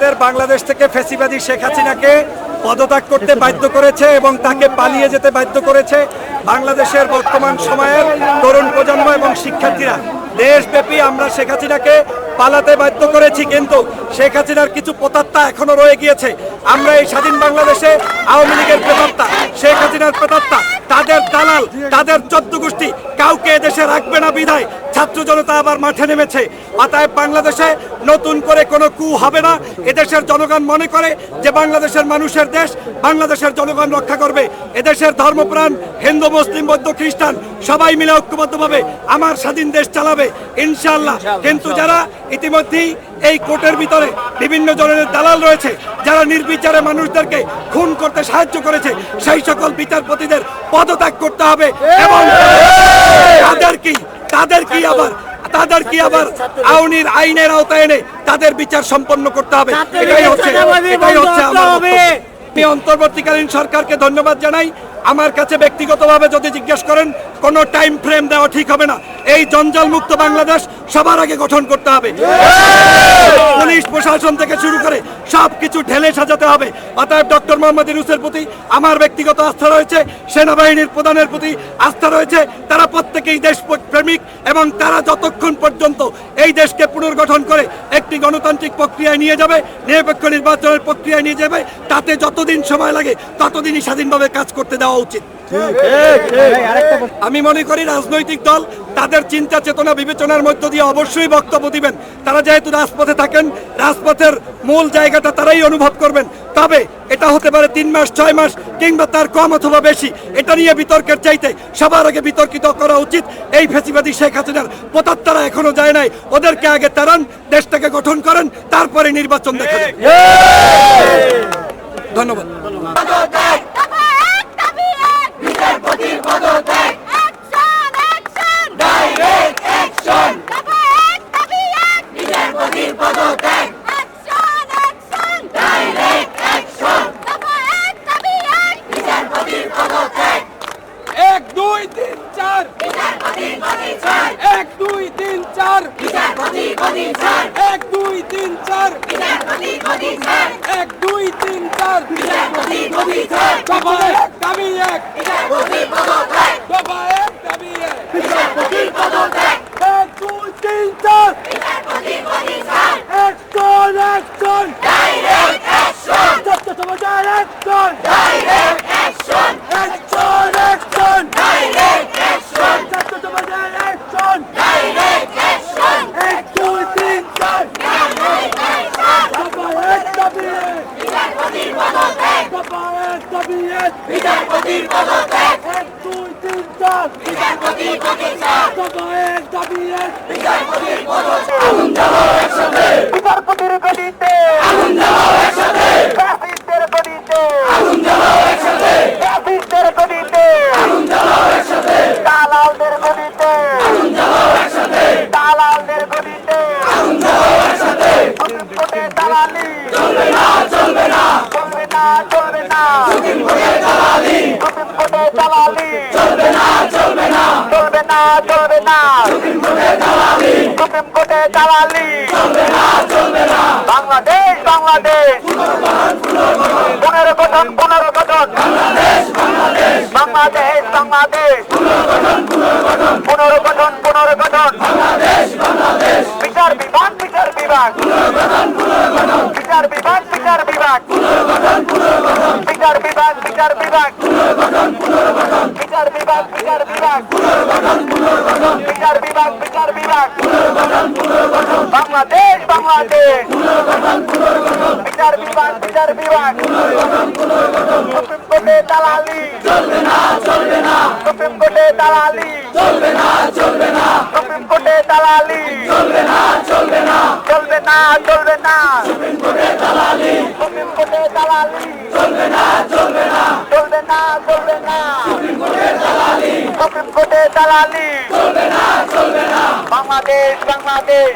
আমাদের বাংলাদেশ থেকে ফেসিবাদী শেখ হাসিনাকে পদত্যাগ করতে বাধ্য করেছে এবং তাকে পালিয়ে যেতে বাধ্য করেছে বাংলাদেশের বর্তমান সময়ের তরুণ প্রজন্ম এবং শিক্ষার্থীরা। দেশব্যাপী আমরা শেখ হাসিনাকে পালাতে বাধ্য করেছি, কিন্তু শেখ হাসিনার কিছু প্রতাত্তা এখনও রয়ে গিয়েছে। আমরা এই স্বাধীন বাংলাদেশে আওয়ামী লীগের প্রেতাত্তা, শেখ হাসিনার প্রেতাত্তা, তাদের দালাল, তাদের চোদ্দ গোষ্ঠী, কাউকে এদেশে রাখবে না বিধায় ছাত্র জনতা আবার মাঠে নেমেছে। অতএব বাংলাদেশে নতুন করে কোনো কু হবে না। এদেশের জনগণ মনে করে যে বাংলাদেশের মানুষের দেশ বাংলাদেশের জনগণ রক্ষা করবে। এদেশের ধর্মপ্রাণ হিন্দু মুসলিম বৌদ্ধ খ্রিস্টান সবাই মিলে ঐক্যবদ্ধভাবে আমার স্বাধীন দেশ চালাবে। ইনশাআল্লাহ। কিন্তু যারা ইতিমধ্যেই এই কোর্টের ভিতরে বিভিন্ন ধরনের দালাল রয়েছে যারা নির্বিচারে মানুষদেরকে খুন করতে সাহায্য করেছে সেই সকল বিচারপতিদের পদত্যাগ করতে হবে। এবং তাদের কি তাদের কি আবার তাদের কি আবার আউনির আইনের আওতায় এনে তাদের বিচার সম্পন্ন করতে হবে? এটাই হচ্ছে এটাই হচ্ছে আমার আমি অন্তর্বর্তীকালীন সরকারকে ধন্যবাদ জানাই। আমার কাছে ব্যক্তিগতভাবে যদি জিজ্ঞেস করেন, কোনো টাইম ফ্রেম দেওয়া ঠিক হবে না। এই জঞ্জাল মুক্ত বাংলাদেশ সবার আগে গঠন করতে হবে। পুলিশ প্রশাসন থেকে শুরু করে সব কিছু ঢেলে সাজাতে হবে। অতএব ডক্টর মোহাম্মদ ইউনুসের প্রতি আমার ব্যক্তিগত আস্থা রয়েছে, সেনাবাহিনীর প্রধানের প্রতি আস্থা রয়েছে। তারা প্রত্যেকেই দেশ প্রেমিক এবং তারা যতক্ষণ পর্যন্ত এই দেশকে পুনর্গঠন করে একটি গণতান্ত্রিক প্রক্রিয়ায় নিয়ে যাবে নিরপেক্ষ নির্বাচনের প্রক্রিয়ায় নিয়ে যাবে তাতে যতদিন সময় লাগে ততদিনই স্বাধীনভাবে কাজ করতে দেওয়া উচিত। আমি মনে করি রাজনৈতিক দল তাদের চিন্তা চেতনা বিবেচনার মধ্য দিয়ে অবশ্যই বক্তব্য দিবেন। তারা যেহেতু রাজপথে থাকেন রাজপথের মূল জায়গাটা তারাই অনুভব করবেন। তবে এটা হতে পারে তিন মাস ছয় মাস কিংবা তার কম অথবা বেশি এটা নিয়ে বিতর্কের চাইতে সবার আগে বিতর্কিত করা উচিত। এই ফেসিবাদী শেখ হাসিনার প্রতাত্তারা এখনও যায় নাই। ওদেরকে আগে তারান দেশটাকে গঠন করেন তারপরে নির্বাচন দেখা ধন্যবাদ। এক, দুই, তিন, চার। এক, দুই, তিন, চার। এক, দুই, তিন, চার। দফা এক, দাবি এক। দফা এক, দাবি এক এক দুই তিন চার একজন একজন সত্য সমাচার একজন একজন একজন সত্য সমাচার একজন এক দুই তিন চার দফা এক দাবি এক দফা এক দাবি এক এক দুই তিন চার দফা এক দাবি এক বিচারপতির গদিতে ফ্যাসিস্টের গদিতে ফ্যাসিস্টের গদিতে দালালদের গদিতে দালালদের গদিতে সুপ্রিম কোর্টে দালালি চলবে না চলবে না। চলবে না চলবে না। সুপ্রিম কোর্টে দালালি সুপ্রিম কোর্টে দালালি চলবে না চলবে না। চলবে না চলবে না। সুপ্রিম কোর্টে দালালি সুপ্রিম কোর্টে দালালি বাংলাদেশ বাংলাদেশ। পুনর্গঠন পুনর্গঠন। বাংলাদেশ বাংলাদেশ। পুনর্গঠন পুনর্গঠন। বিচার বিভাগ বিচার বিভাগ। বিচার বিভাগ বিচার বিভাগ। বিচার বিভাগ বিচার বিভাগ। বিচার বিভাগ বিচার বিভাগ। বিচার বিভাগ বিচার বিভাগ। বাংলাদেশ বাংলাদেশ। বিচার বিভাগ বিচার বিভাগ। দালালি। সুপ্রিম কোর্টে দালালি। চলবে না চলবে না। সুপ্রিম কোর্টে দালালি। চলবে না চলবে না। চলবে না চলবে না। সুপ্রিম কোর্টে দালালি। সুপ্রিম কোর্টে দালালি। চলবে না চলবে না। চলবে না চলবে না। সুপ্রিম কোর্টে দালালি। সুপ্রিম কোর্টে দালালি। চলবে না চলবে না। বাংলাদেশ বাংলাদেশ।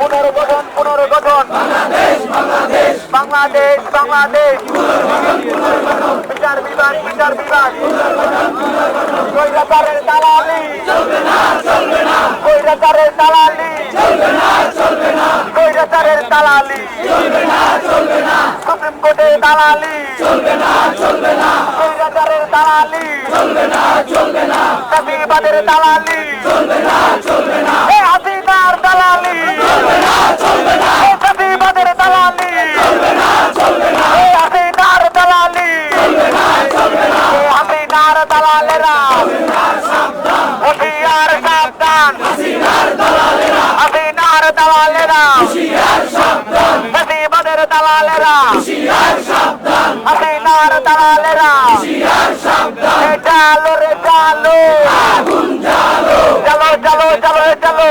পুনর্গঠন পুনর্গঠন। বাংলাদেশ বাংলাদেশ। বাংলাদেশ বাংলাদেশ। বিচার বিভাগ বিচার বিভাগ। কৈরাচারের দালালি। কৈরাচারের দালালি। কৈরাচারের দালালি। সুপ্রিম কোর্টের দালালি। কৈরাচারের দালালি। কবিবাদের দালালি। এ হাসিনার দালালি এ কবিবাদের দালালি এ হাসিনার দালালি এ হাসিনার দালালেরা। হুশিয়ার সাবধান। হাসিনার দালালেরা। কবিবাদের দালালেরা। হাসিনার দালালেরা। চালো রে চালো চলো চলো চলো চলো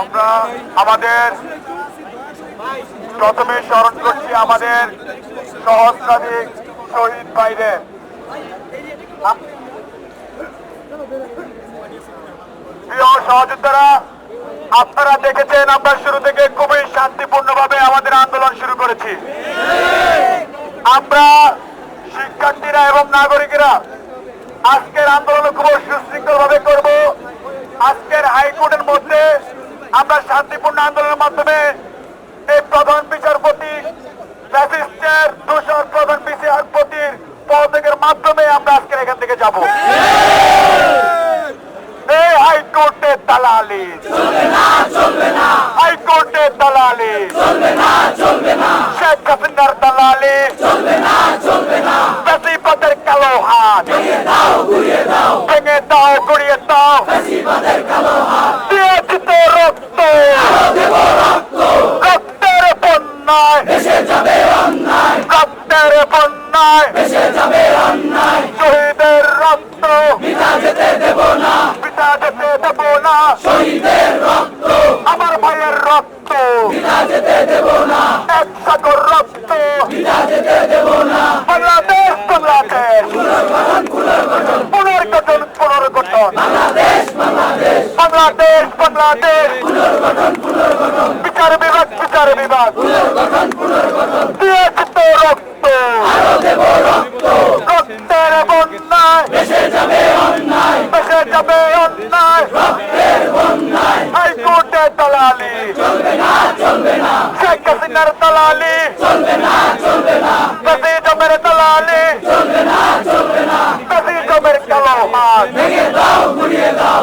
আমরা আমাদের প্রথমে স্মরণ করছি আমাদের সহস্রাধিক শহীদ ভাইদের। প্রিয় সহযোদ্ধারা, আপনারা দেখেছেন, আমরা শুরু থেকে খুবই শান্তিপূর্ণভাবে আমাদের আন্দোলন শুরু করেছি। আমরা শিক্ষার্থীরা এবং নাগরিকেরা আজকের আন্দোলন খুব সুশৃঙ্খল ভাবে করব। আজকের হাইকোর্টের মধ্যে আমরা শান্তিপূর্ণ আন্দোলনের মাধ্যমে এই প্রধান বিচারপতি দোষর প্রধান বিচারপতির পদত্যাগের মাধ্যমে আমরা আজকের এখান থেকে যাব। এই হাইকোর্টের দালালি। হাইকোর্টের দালালি শেখ হাসিনার দালালি বেশিপদের কালো হাত ভেঙে দাও গড়িয়ে দাও দিয়েছি তো রক্ত রক্তের বন্যায় রক্তের বন্যায় শহীদের রক্ত পিতা যেতে দেব না আমার ভাইয়ের রক্ত এক সাগর রক্ত বাংলাদেশ বাংলাদেশ পুনর্গঠন পুনর্গঠন বাংলাদেশ বাংলাদেশ বিচার বিভাগ বিচার বিভাগ। দিয়েছে তো রক্ত। রক্তের বন্যায়। বেসে যাবে অন্যায়। দালালি। শেখ হাসিনার দালালি। প্রেসিডমের দালালি। প্রেসিডমের কালো হাত ভেঙে দাও গুড়িয়ে দাও।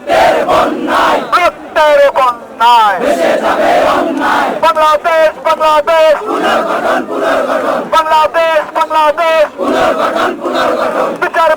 বন্যায় বাংলাদেশ বাংলাদেশ। বাংলাদেশ বাংলাদেশ। বিচার